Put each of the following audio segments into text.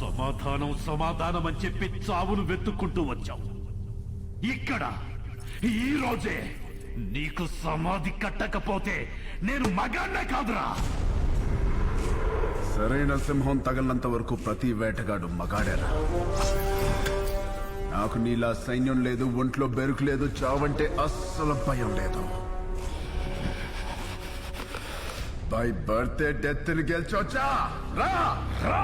సమాధానం సమాధానం అని చెప్పి చావును వెతుక్కుంటూ వచ్చావు. ఇక్కడ ఈ రోజే నీకు సమాధి కట్టకపోతే నేను మగాన్నే కాదురా. సరైన సింహం తగలంత వరకు ప్రతి వేటగాడు మగాడేరా. నాకు నీలా సైన్యం లేదు ఒంట్లో బెరుకు లేదు చావంటే అస్సలు భయం లేదు. బై బర్త్డే డెత్ని గెలిచొచ్చా రా! రా!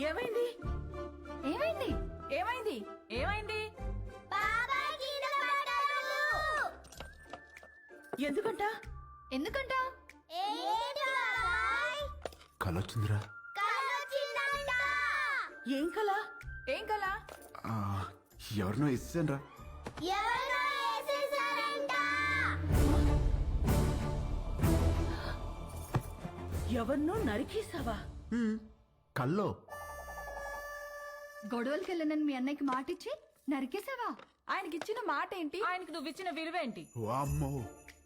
ఏమైంది? ఎందుకంట? ఎందుకంట? కలొచ్చిందిరా. ఏం కల? ఏం కలా? ఎవరినో ఇస్తాను ఎవరినో నరికేసావా కల్లో. గొడవలకి వెళ్ళనని మీ అన్నయ్యకి మాటిచ్చి నరికేసావా ఆయనకి ఇచ్చిన మాట ఏంటి ఆయనకి నువ్వు ఇచ్చిన విలువేంటి? వామ్మో.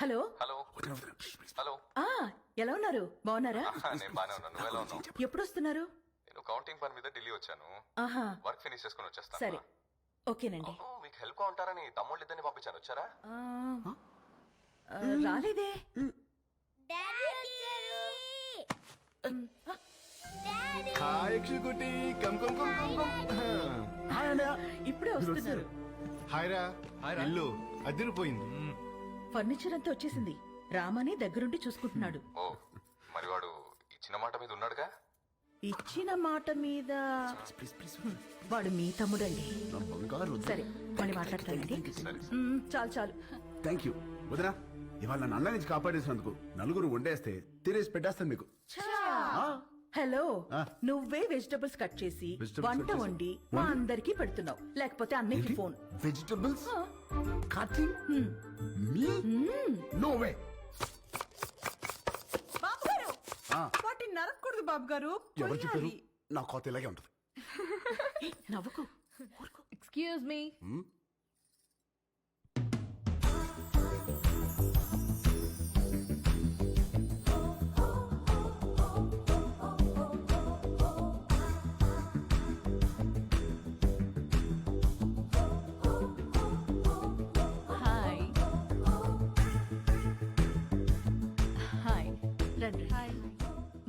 హలో? హలో? హలో? ఆ ఎలా ఉన్నారు? బాగున్నారా? నేను బానే ఉన్నాను. నువ్వు ఎలా ఉన్నావు? ఎప్పుడు వస్తున్నారు నేను కౌంటింగ్ పని మీద ఢిల్లీ వచ్చాను. ఆహా. వర్క్ ఫినిష్ చేసుకుని వచ్చేస్తాను. సరే. ఓకేనండి. అవును, మీకు హెల్ప్గా ఉంటారని తమ్ముళ్ళు ఇద్దరిని పంపించాను. వచ్చారా? ఆ, ఆ, రాలేదే. ఇప్పుడే వస్తున్నారు. హాయ్రా. ఇల్లు అదిరిపోయింది ఫర్నిచర్ అంతా వచ్చేసింది. రామని దగ్గరుండి చూసుకుంటున్నాడు. ఓ మరి వాడు ఇచ్చిన మాట మీద ఉన్నాడుగా? ఇచ్చిన మాట మీద వాడు మీ తమ్ముడండి. నా బంగారు సరే మళ్ళీ మాట్లాడతానండి. చాలు చాలు. Thank you. వదినా ఇవాళ నన్ను అన్న నుంచి కాపాడేసినందుకు నలుగురు వండేస్తే తినేసి పెట్టేస్తాను మీకు. హలో ఆ. నువ్వే వెజిటబుల్స్ కట్ చేసి Vegetables వంట cut చేసి? వండి మా అందరికి పెడుతున్నావు. లేకపోతే అన్నయ్యకి ఫోన్. వెజిటబుల్స్ కటింగ్ మీ నో వే బాబు గారు వాటిని నరకూడదు బాబు గారు ఎవరు చెప్పారు? కొయ్యాలి. నా కోత ఇలాగే ఉంటుంది. నవ్వుకు excuse me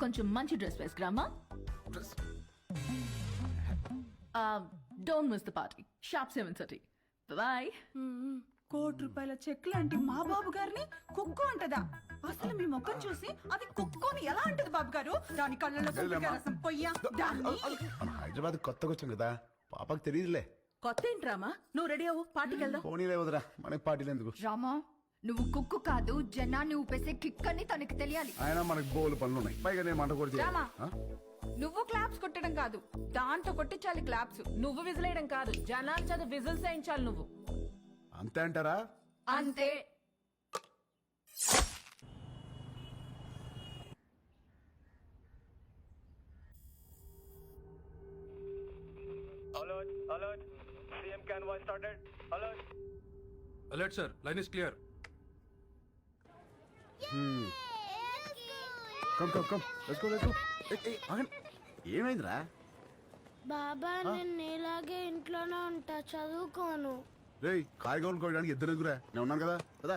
కొంచెం మంచి dress వేసుకురామా don't miss the party sharp seven thirty bye కోటి రూపాయల చెక్ లాంటి మా బాబు గారిని కుక్కు అంటదా. అసలు మీ ముఖం చూసి అది కుక్కుని ఎలా అంటది బాబు గారు? దాని కళ్ళలో రసం పొయ్యా? దాన్ని? హైదరాబాద్ కొత్తగా వచ్చాం కదా. పాపకు తెలియదులే. కొత్త ఏంట్రామా నువ్వు రెడీ అవ్వు. పార్టీకి వెళ్దాం. పోనీలే వదరా మనకి పార్టీలు ఎందుకు? రామా నువ్వు కుక్కు కాదు జనాన్ని ఊపేసే కిక్ అని తనకి తెలియాలి. ఆయన మనకి బోలు పనులు ఉన్నాయి పైగా నేను మంట కూడా రామా. నువ్వు క్లాప్స్ కొట్టడం కాదు దాంతో కొట్టించాలి క్లాప్స్. నువ్వు విజిలేయడం కాదు జనాల చేత విజిల్స్ వేయించాలి నువ్వు. అంతే అంటారా? అంతే. Alert sir line is clear come come come let's go let's go ఏమైందిరా? బాబా నేను నీలాగే ఇంట్లోనే ఉంటా. చదువుకోను. రేయ్ కాయగూరలు కోయడానికి ఇద్దరు ఎదురా నేను ఉన్నాను కదా. కదా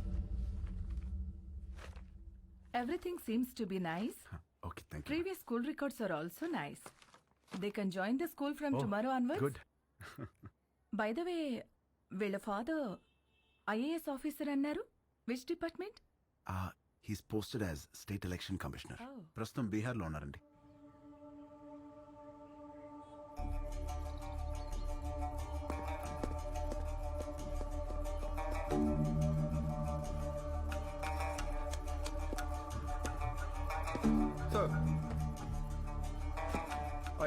everything seems to be nice okay thank you previous school records are also nice they can join the school from tomorrow onwards good by the way వీళ్ళ ఫాదర్ ఐఏఎస్ ఆఫీసర్ అన్నారు. Which department he's posted as state election commissioner Oh. ప్రస్తుతం బీహార్లో ఉన్నారండి.